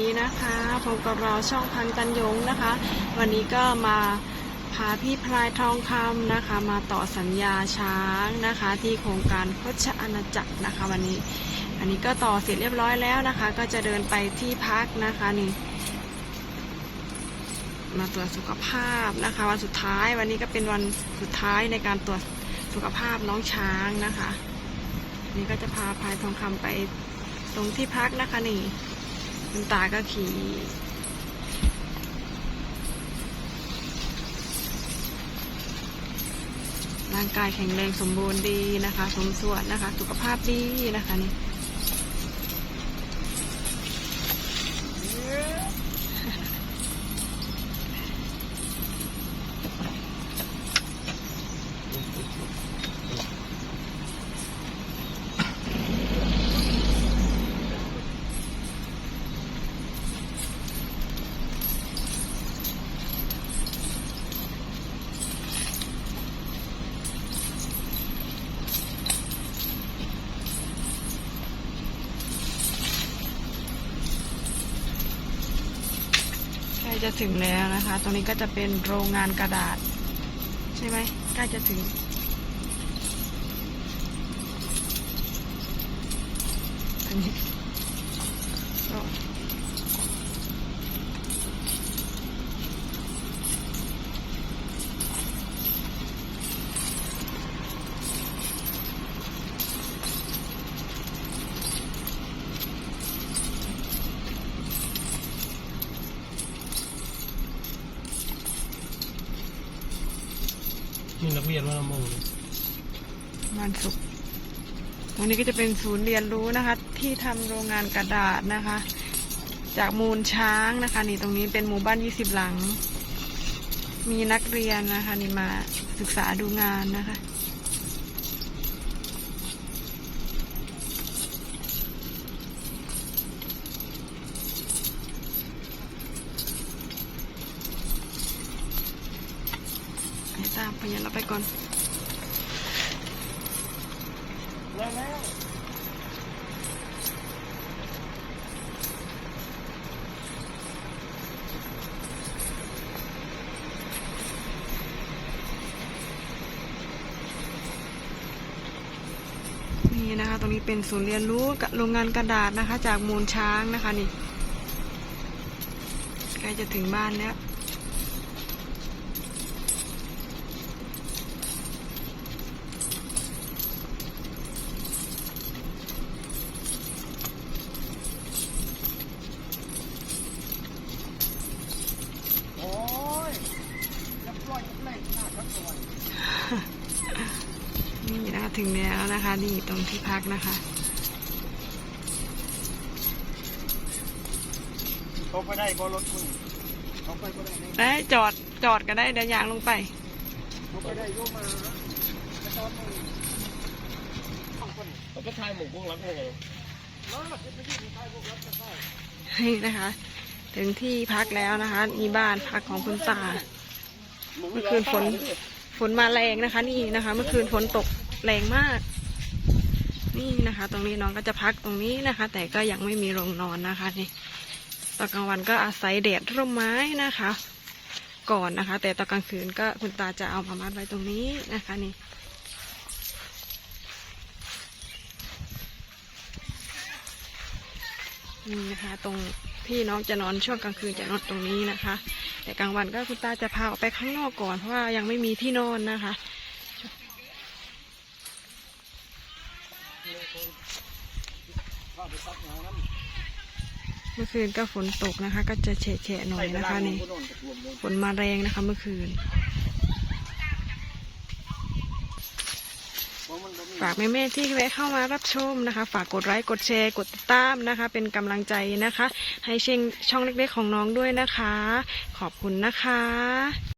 ดีนะคะพบกับเราช่องพันตันยงนะคะ วันนี้ก็มาพาพี่พลายทองคำนะคะ มาต่อสัญญาช้างนะคะ ที่โครงการโคชอาณาจักรนะคะ วันนี้ อันนี้ก็ต่อเสร็จเรียบร้อยแล้วนะคะ ก็จะเดินไปที่พักนะคะนี่มาตรวจสุขภาพนะคะ วันสุดท้ายวันนี้ก็เป็นวันสุดท้ายในการตรวจสุขภาพน้องช้างนะคะ นี่ก็จะพาพลายทองคำไปตรงที่พักนะคะนี่ คุณตาก็ขี่ร่างกายแข็งแรงสมบูรณ์ดีนะคะ สมส่วนนะคะ สุขภาพดีนะคะนี่ จะถึงแล้วนะคะ ตรงนี้ก็จะเป็นโรงงานกระดาษ ใช่ไหมใกล้จะถึง อันนี้ก็ มีนักเรียนมาละโมงวันศุกร์ตรงนี้ก็จะเป็นศูนย์เรียนรู้นะคะ ที่ทำโรงงานกระดาษนะคะ จากมูลช้างนะคะ นี่ตรงนี้เป็นหมู่บ้านยี่สิบหลัง มีนักเรียนนะคะ นี่มาศึกษาดูงานนะคะ ให้ตามพยานเราไปก่อนนี่นะคะ ตรงนี้เป็นศูนย์เรียนรู้โรงงานกระดาษนะคะ จากมูลช้างนะคะนี่ใกล้จะถึงบ้านแล้ว โอ้ยจับปล่อยจับเล่นห น้าจับปล่อยนี่นะคะถึงแล้วนะคะนี่ตรงที่พักนะคะเขาไปได้ก็รถคุณเขาไปก็ได้นี่ได้จอดจอดก็ได้เดี๋ยวยางลงไปเขาไปได้โยมาจะตอนมึงสองคนเขาไปทายหมูกุ้งรับยังไงแล้วหลับจะไปยืนทายพวกรับจะได้นี่นะคะ ถึงที่พักแล้วนะคะ มีบ้านพักของคุณตา เมื่อคืนฝนฝนมาแรงนะคะ นี่นะคะ เมื่อคืนฝนตกแรงมาก นี่นะคะ ตรงนี้น้องก็จะพักตรงนี้นะคะ แต่ก็ยังไม่มีโรงนอนนะคะนี่ตอนกลางวันก็อาศัยแดดร่มไม้นะคะ ก่อนนะคะ แต่ตอนกลางคืนก็คุณตาจะเอามามัดไว้ตรงนี้นะคะนี่นี่นะคะตรง ที่น้องจะนอนช่วงกลางคืนจะนอนตรงนี้นะคะ แต่กลางวันก็คุณตาจะพาออกไปข้างนอกก่อนเพราะว่ายังไม่มีที่นอนนะคะเมื่อคืนก็ฝนตกนะคะ ก็จะเฉะๆหน่อยนะคะนี่ฝนมาแรงนะคะเมื่อคืน ฝากแม่ๆที่แวะเข้ามารับชมนะคะ ฝากกดไลค์กดแชร์กดติดตามนะคะ เป็นกำลังใจนะคะ ให้เชงช่องเล็กๆของน้องด้วยนะคะ ขอบคุณนะคะ